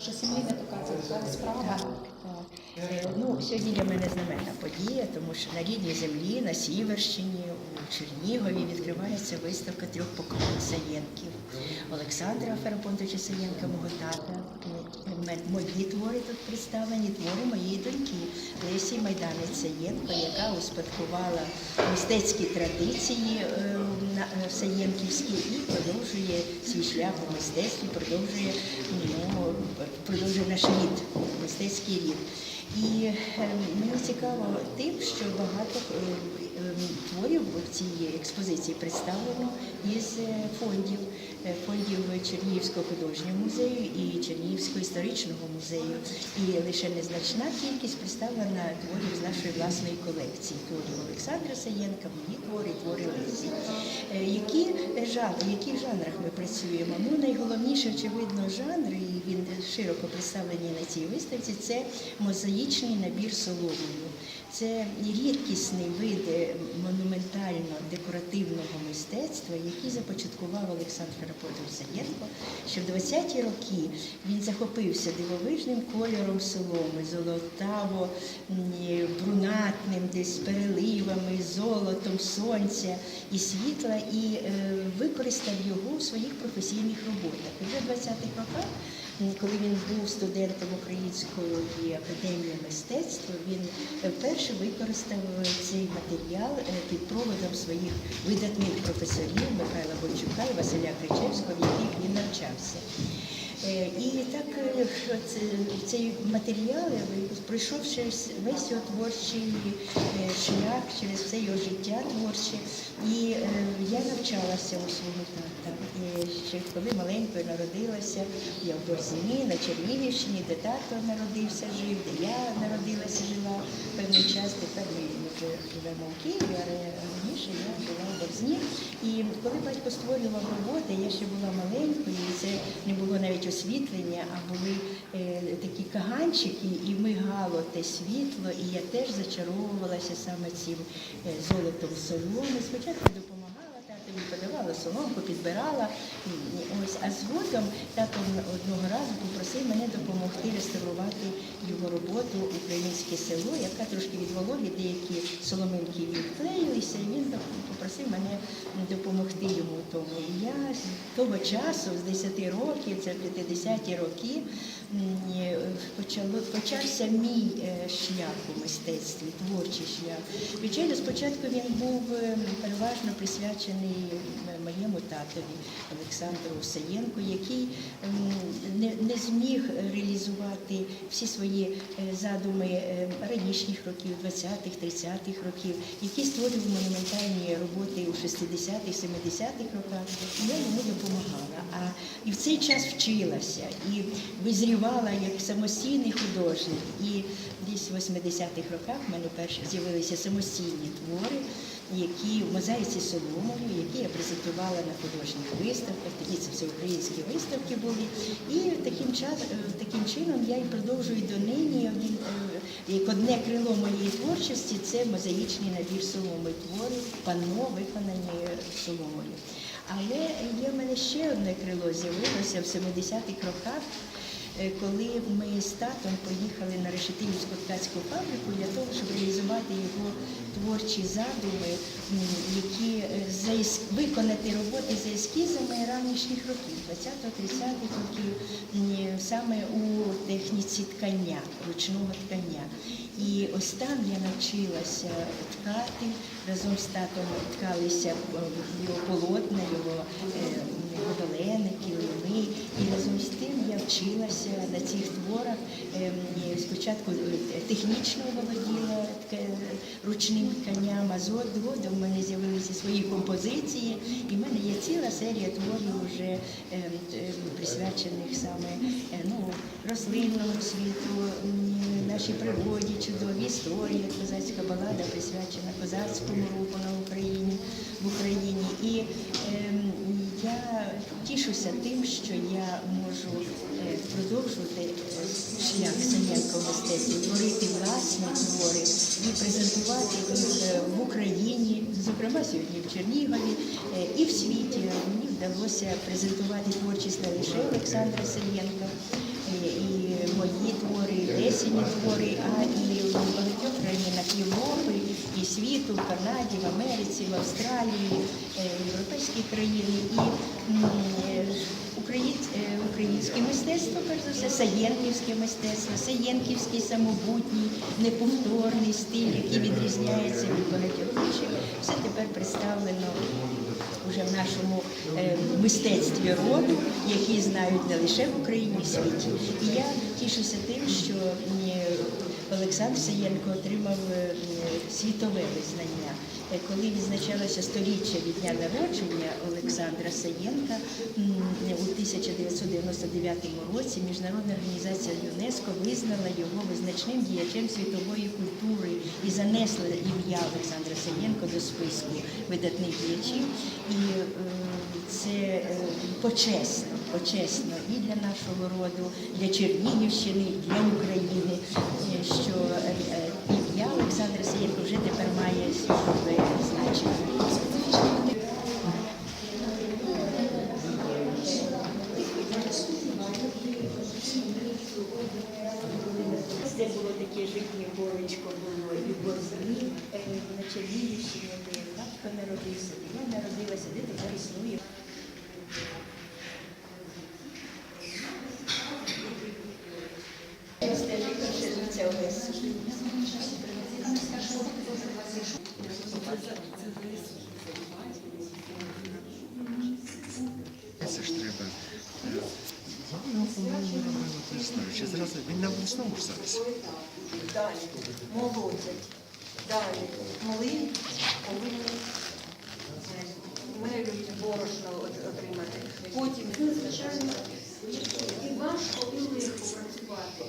Що сімейна така справа. Е, Ну, сьогодні для мене знаменна подія, тому що на рідній землі, на Сіверщині, у Чернігові відкривається виставка трьох поколінь Саєнків. Олександра Ферапонтовича Саєнка, мого тата. М- Мої твори тут представлені, твори моєї доньки Лесі Майданець Саєнко, яка успадкувала мистецькі традиції е, е, Саєнківські і продовжує свій шлях у мистецтві, продовжує, ну, продовжує наш рід, мистецький рід. І е, мені цікаво тим, що багато е, е, творів в цій експозиції представлено із фондів, фондів Чернігівського художнього музею і Чернігівського історичного музею. І лише незначна кількість представлена творів з нашої власної колекції, творів Олександра Саєнка, мої твори, твори Які жанри, в яких жанрах ми працюємо? Ну, найголовніше, очевидно, жанр, і він широко представлений на цій виставці, це мозаїчний набір соломою. Це рідкісний вид е, монументально-декоративного мистецтва, який започаткував Олександр Ферапотович Саєнко, що в 20-ті роки він захопився дивовижним кольором соломи, золотаво м, брунатним, десь переливами, золотом сонця і світла, і е, використав його у своїх професійних роботах. В 20-х роках, коли він був студентом Української академії мистецтва, він вперше використав цей матеріал е, під проводом своїх видатних професорів Михайла Бойчука і Василя Кричевського, в яких він навчався. Е, І так е, цей матеріал, е, пройшов весь його творчий е, шлях, через все його життя творче. І я навчалася у свого тата. І ще коли маленькою народилася, я в Борзні, на Чернігівщині, де тато народився, жив, де я народилася, жила певний час. Тепер ми вже живемо в Києві, але раніше я жила в Борзні. І коли батько створював роботи, я ще була маленькою, навіть освітлення, а були е, такі каганчики, і мигало те світло, і я теж зачаровувалася саме цим е, золотом соломи. Спочатку соломку, підбирала. Ось, а згодом тато одного разу попросив мене допомогти реставрувати його роботу Українське село, яка трошки від деякі соломинки відклеїлися, і він попросив мене допомогти йому тому. Я з того часу, з 10 років, це 50-ті роки, е, почало, почався мій е, шлях у мистецтві, творчий шлях. Звичайно, спочатку він був е, переважно присвячений моєму татові Олександру Саєнку, який не, не зміг реалізувати всі свої е, задуми е, ранішніх років, 20-х, 30-х років, які створював монументальні роботи у 60-х, 70-х роках. Я йому допомагала. А і в цей час вчилася і визрівала як самостійний художник. І десь в 80-х роках в мене перші з'явилися самостійні твори, які в мозаїці соломою, які я презентувала на художніх виставках. Тоді це все українські виставки були. І таким час, е, таким чином я і продовжую донині. Один, е, Як одне крило моєї творчості це мозаїчний набір соломи, твори, панно виконані соломою. Але є в мене ще одне крило з'явилося в 70-х роках. Е, Коли ми з татом поїхали на Решетилівську ткацьку фабрику для того, щоб реалізувати його творчі задуми, які е, виконати роботи за ескізами ранішніх років, 20-30-х років, саме у техніці ткання, ручного ткання. І ось там я навчилася ткати разом з татом ткалися е, його полотна, його е, гобелени, килими. І разом з тим я вчилася на цих творах. Е, Спочатку е, технічно володіла ручним тканням, а згодом в мене з'явилися свої композиції, і в мене є ціла серія творів вже е, е, присвячених саме е, ну, рослинному світу, нашій природі, чудовій історії, козацька балада присвячена козацькому руху на Україні. І тішуся тим, що я можу е, продовжувати е, шлях Саненка в мистецтві, творити власні твори і презентувати їх е, в Україні, зокрема сьогодні в Чернігові і в світі. Мені вдалося презентувати творчість не лише Олександра Сергієнка, е, і винесені твори, а і в багатьох країнах Європи і світу, в Канаді, в Америці, в Австралії, е, європейські країни і е, е, українське мистецтво, перш за все, саєнківське мистецтво, саєнківський самобутній, неповторний стиль, який відрізняється від багатьох інших, все тепер представлено вже в нашому е, мистецтві роду, які знають не лише в Україні, в світі. І я тішуся тим, що Олександр Саєнко отримав е, світове визнання. Е, Коли відзначалося сторіччя від дня народження Олександра Саєнка у 1999 році Міжнародна організація ЮНЕСКО визнала його визначним діячем світової культури і занесла ім'я Олександра Саєнко до списку видатних діячів. І е, це е, почесно, почесно і для нашого роду, для Чернігівщини, і для України, е, що ім'я Олександра Саєнко вже тепер має значення. Це було таке житнє горочко було і в Борзні, е, на Чернігівщині, де батько народився, де я народилася, де тепер існує. Це ж треба. е. Чи зразу він на весному ж зараз? Далі молодять. Далі млин борошно отримати. Потім, звичайно, і важко, і легко працювати.